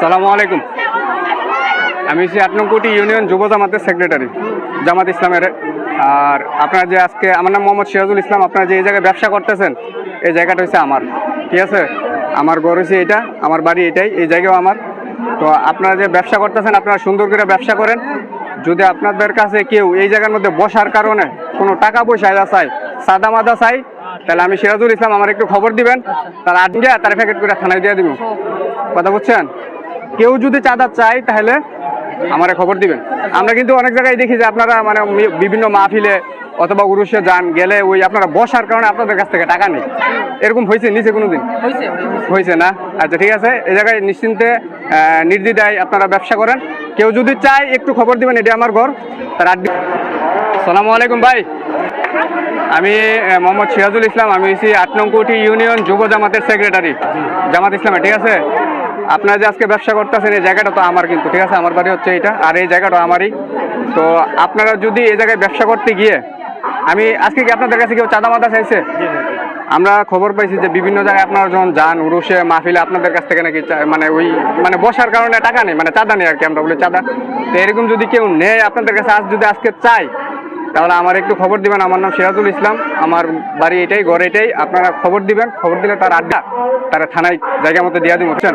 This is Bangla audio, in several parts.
সালামু আলাইকুম। আমি হচ্ছি আট নং কোটি ইউনিয়ন যুব জামাতের সেক্রেটারি জামাত ইসলামের। আর আপনারা যে আজকে, আমার নাম মোহাম্মদ সিরাজুল ইসলাম, আপনারা যে এই জায়গায় ব্যবসা করতেছেন, এই জায়গাটা হচ্ছে আমার। ঠিক আছে? আমার ঘর হচ্ছে এটা, আমার বাড়ি এটাই, এই জায়গাও আমার। তো আপনারা যে ব্যবসা করতেছেন, আপনারা সুন্দর করে ব্যবসা করেন। যদি আপনাদের কাছে কেউ এই জায়গার মধ্যে বসার কারণে কোনো টাকা পয়সা এরা চাই সাদা মাদা চাই তাহলে আমি সিরাজুল ইসলাম, আমার একটু খবর দিবেন। তার আট তার প্যাকেট করে থানায় দিয়ে দিব। কথা বুঝছেন? কেউ যদি চাঁদা চায় তাহলে আমারে খবর দিবেন। আমরা কিন্তু অনেক জায়গায় দেখি যে আপনারা মানে মি- বিভিন্ন মাহফিলে অথবা উরুষে যান গেলে ওই আপনারা বসার কারণে আপনাদের কাছ থেকে টাকা নেই। এরকম হয়েছে নিচে কোনোদিন? হয়েছে না? আচ্ছা ঠিক আছে। এ জায়গায় নিশ্চিন্তে আহ, নির্দ্বিধায় আপনারা ব্যবসা করেন। কেউ যদি চায় একটু খবর দিবেন এটা আমার ঘর। তার আড্ডি সালামু আলাইকুম ভাই। আমি মোহাম্মদ সিরাজুল ইসলাম। আমি হচ্ছি আট নং কোটি ইউনিয়ন যুব জামাতের সেক্রেটারি। জামাত ইসলামে ঠিক আছে? আপনারা যে আজকে ব্যবসা করতেছেন এই জায়গাটা তো আমার কিন্তু ঠিক আছে? আমার বাড়ি হচ্ছে এটা আর এই জায়গাটা আমারই। তো আপনারা যদি এই জায়গায় ব্যবসা করতে গিয়ে আমি আজকে কি আপনাদের কাছে কেউ চাঁদা মাদা চাইছে? আমরা খবর পাইছি যে বিভিন্ন জায়গায় আপনারা যখন যান উরুষে মাহফিলে আপনাদের কাছ থেকে নাকি মানে ওই মানে বসার কারণে টাকা নেই মানে চাঁদা নেই আর কি আমরা বলি চাঁদা। তো এরকম যদি কেউ নেয় আপনাদের কাছে আজ যদি আজকে চাই তাহলে আমার একটু খবর দিবেন, আমার নাম সিরাজুল ইসলাম, আমার বাড়ি এটাই, ঘর এটাই, আপনারা খবর দিবেন, খবর দিলে তার আড্ডা, তারা থানায় জায়গা মতো দিয়ে দিব, বুঝছেন?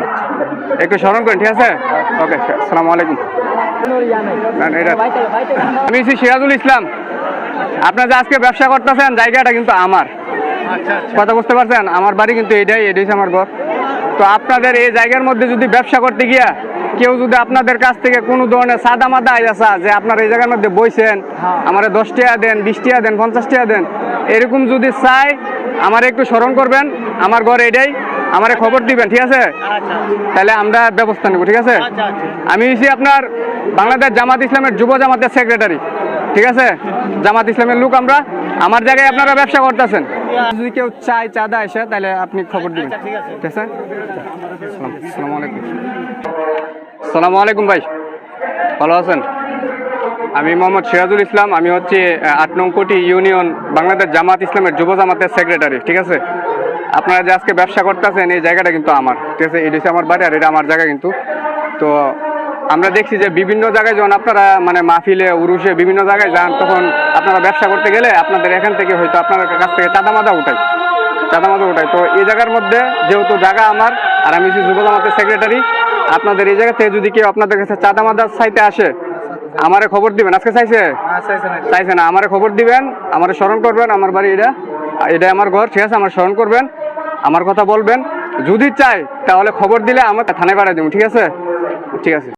একটু স্মরণ করেন, ঠিক আছে? ওকে আসসালামু আলাইকুম। আমি সিরাজুল ইসলাম। আপনার যে আজকে ব্যবসা করতেছেন, জায়গাটা কিন্তু আমার। কথা বুঝতে পারছেন? আমার বাড়ি কিন্তু এটাই এটাই আমার ঘর। তো আপনাদের এই জায়গার মধ্যে যদি ব্যবসা করতে গিয়া কেউ যদি আপনাদের কাছ থেকে কোনো ধরনের সাদা মাদা আসা যে আপনার এই জায়গার মধ্যে বইছেন আমার দশ টাকা দেন বিশ টাকা দেন পঞ্চাশ টাকা দেন এরকম যদি চাই আমার একটু স্মরণ করবেন আমার ঘর এটাই আমারে খবর দিবেন ঠিক আছে? তাহলে আমরা ব্যবস্থা নেব ঠিক আছে? আমি হচ্ছি আপনার বাংলাদেশ জামাত ইসলামের যুব জামাতের সেক্রেটারি ঠিক আছে? জামাত ইসলামের লোক আমরা। আমার জায়গায় আপনারা ব্যবসা করতেছেন। যদি কেউ চায় চাঁদা এসে তাহলে আপনি খবর দিবেন। ঠিক আছে। আসসালামু আলাইকুম। সালামু আলাইকুম ভাই। ভালো আছেন? আমি মোহাম্মদ সিরাজুল ইসলাম, আমি হচ্ছে আট নং কোটি ইউনিয়ন বাংলাদেশ জামাত ইসলামের যুব জামাতের সেক্রেটারি, ঠিক আছে? আপনারা যে আজকে ব্যবসা করতেছেন, এই জায়গাটা কিন্তু আমার, ঠিক আছে? এটা আমার বাড়ি আর এটা আমার জায়গা কিন্তু। তো আমরা দেখছি যে বিভিন্ন জায়গায় যখন আপনারা মানে মাহফিলে, উরুষে বিভিন্ন জায়গায় যান, তখন আপনারা ব্যবসা করতে গেলে আপনাদের এখান থেকে হয়তো আপনাদের কাছ থেকে চাঁদা মাদা উঠায়। চাঁদা মাদা উঠায়। তো এই জায়গার মধ্যে যেহেতু জায়গা আমার, আর আমি যুব জামাতের সেক্রেটারি আপনাদের এই জায়গা থেকে যদি কেউ আপনাদের কাছে চাঁদা মাদা চাইতে আসে আমারে খবর দিবেন। আজকে চাইছে? চাইছে না। আমারে খবর দিবেন আমারে স্মরণ করবেন আমার বাড়ি এটা এটা আমার ঘর ঠিক আছে? আমার স্মরণ করবেন আমার কথা বলবেন। যদি চাই তাহলে খবর দিলে আমার থানায় পাঠিয়ে দেবো ঠিক আছে? ঠিক আছে।